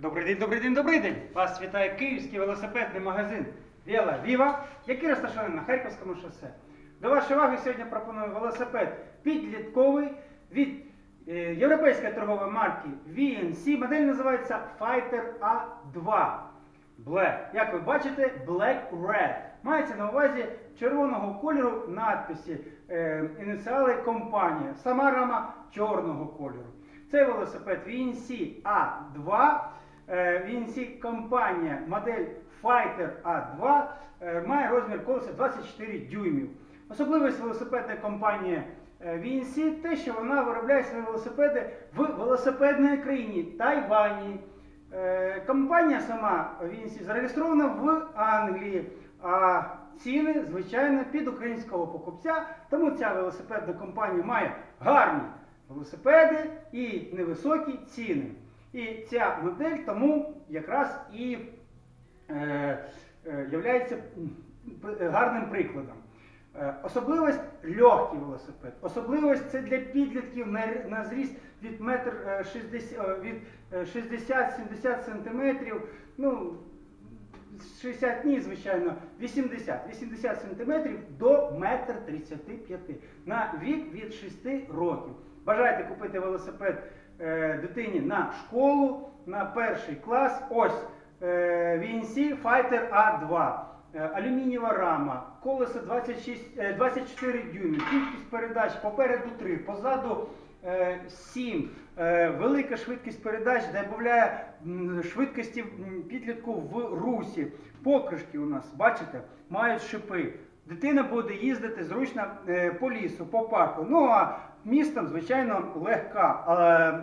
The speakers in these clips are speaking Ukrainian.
Добрий день, добрий день, добрий день! Вас вітає київський велосипедний магазин Віла Віва, який розташований на Харківському шосе. До вашої уваги сьогодні пропоную велосипед підлітковий від е, європейської торгової марки VNC. Модель називається Fighter A2 Black. Як ви бачите, Black Red. Мається на увазі червоного кольору надписі е, ініціали компанії. Сама рама чорного кольору. Цей велосипед VNC A2. Е, VNC компанія модель Fighter A2 е, має розмір колеса 24 дюймів. Особливість велосипедної компанії е, VNC те, що вона виробляє свої велосипеди в велосипедній країні Тайвані. Е, Компанія сама VNC зареєстрована в Англії, а ціни, звичайно, під українського покупця. Тому ця велосипедна компанія має гарні велосипеди і невисокі ціни. І ця модель тому якраз і е, е, являється гарним прикладом. Е, Особливість легкий велосипед. Особливість це для підлітків на, на зріст від метр е, 60, від е, 60-70 сантиметрів. Ну, 60 ні, звичайно, 80, 80 сантиметрів до метр 35 на вік від 6 років. Бажаєте купити велосипед дитині на школу, на перший клас. Ось е, VNC Fighter A2. Е, Алюмінієва рама, колесо 26, е, 24 дюйми, кількість передач попереду 3, позаду е, 7. Е, Велика швидкість передач додає швидкості підлітку в русі. Покришки у нас, бачите, мають шипи. Дитина буде їздити зручно е, по лісу, по парку. Ну а містом, звичайно, легка, але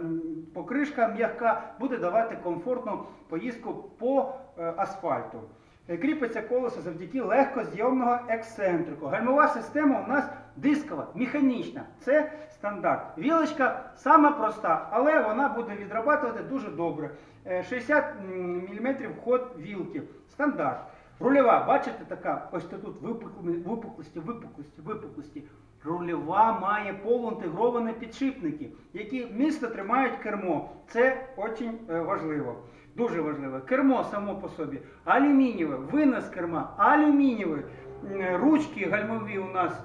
покришка м'яка буде давати комфортну поїздку по е, асфальту. Е, Кріпиться колесо завдяки легкозйомного ексцентрику. Гальмова система у нас дискова, механічна. Це стандарт. Вілочка сама проста, але вона буде відрабатувати дуже добре. Е, 60 мм ход вілки. Стандарт. Рульова, бачите, така, ось тут випуклості, випуклості, випуклості. Рульова має полуінтегровані підшипники, які міцно тримають кермо. Це дуже важливо. Дуже важливо. Кермо само по собі алюмінієве, винос керма алюмінієвий. М, Ручки гальмові у нас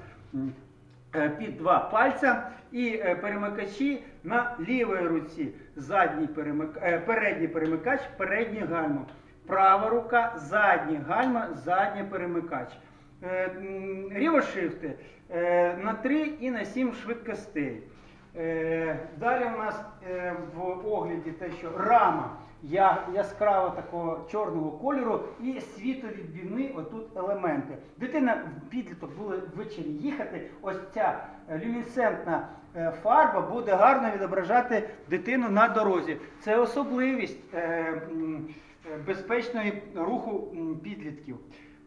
е, під два пальця і е, перемикачі на лівій руці. Задній перемик... е, передній перемикач, переднє гальмо. Права рука, заднє гальма, задній перемикач. Е, Рівошифти е, на 3 і на 7 швидкостей. Е, Далі у нас в огляді те, що рама яскраво такого чорного кольору і світовідбівні отут елементи. Дитина підліток буде ввечері їхати. Ось ця люмінесцентна фарба буде гарно відображати дитину на дорозі. Це особливість е, безпечної руху підлітків.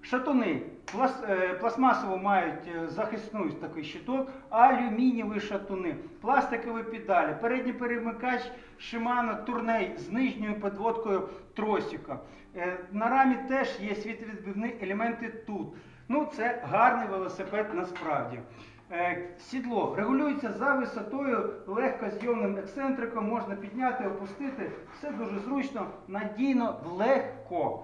Шатуни плас, е, пластмасово мають е, захисну такий щиток, алюмінієві шатуни, пластикові педалі, передній перемикач Shimano Tourney з нижньою підводкою тросика. Е, На рамі теж є світовідбивні елементи тут. Ну, це гарний велосипед насправді. Е, Сідло регулюється за висотою, легкозйомним ексцентриком, можна підняти, опустити. Все дуже зручно, надійно, легко.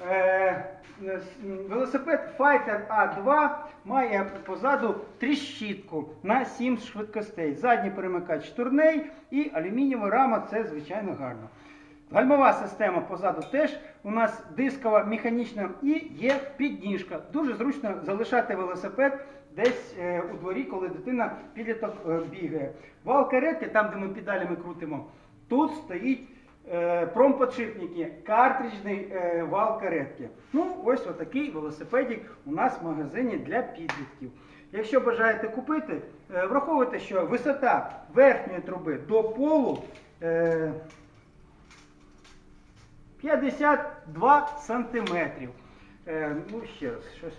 Е, е, Велосипед Fighter A2 має позаду тріщітку на 7 швидкостей. Задній перемикач турней і алюмінієва рама це звичайно гарно. Гальмова система позаду теж у нас дискова, механічна і є підніжка. Дуже зручно залишати велосипед десь е, у дворі, коли дитина підліток е, бігає. Вал каретки, там де ми педалями крутимо, тут стоїть е, промподшипники, картриджний е, вал каретки. Ну, ось отакий велосипедик у нас в магазині для підлітків. Якщо бажаєте купити, е, враховуйте, що висота верхньої труби до полу е, 52 сантиметрів. Е, ну, ще раз, щось.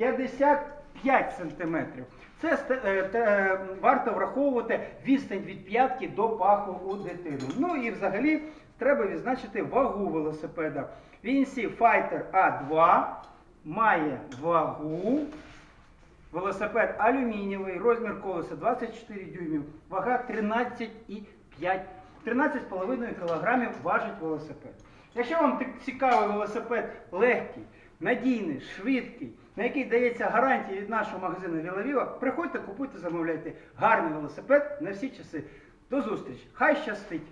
55 сантиметрів. Це е, те, е, варто враховувати відстань від п'ятки до паху у дитину. Ну і взагалі треба відзначити вагу велосипеда. VNC Fighter A2 має вагу. Велосипед алюмінієвий, розмір колеса 24 дюймів, вага 13,5 13,5 кг важить велосипед. Якщо вам цікавий велосипед легкий, надійний, швидкий, на який дається гарантія від нашого магазину Вілавіва, приходьте, купуйте, замовляйте гарний велосипед на всі часи. До зустрічі! Хай щастить!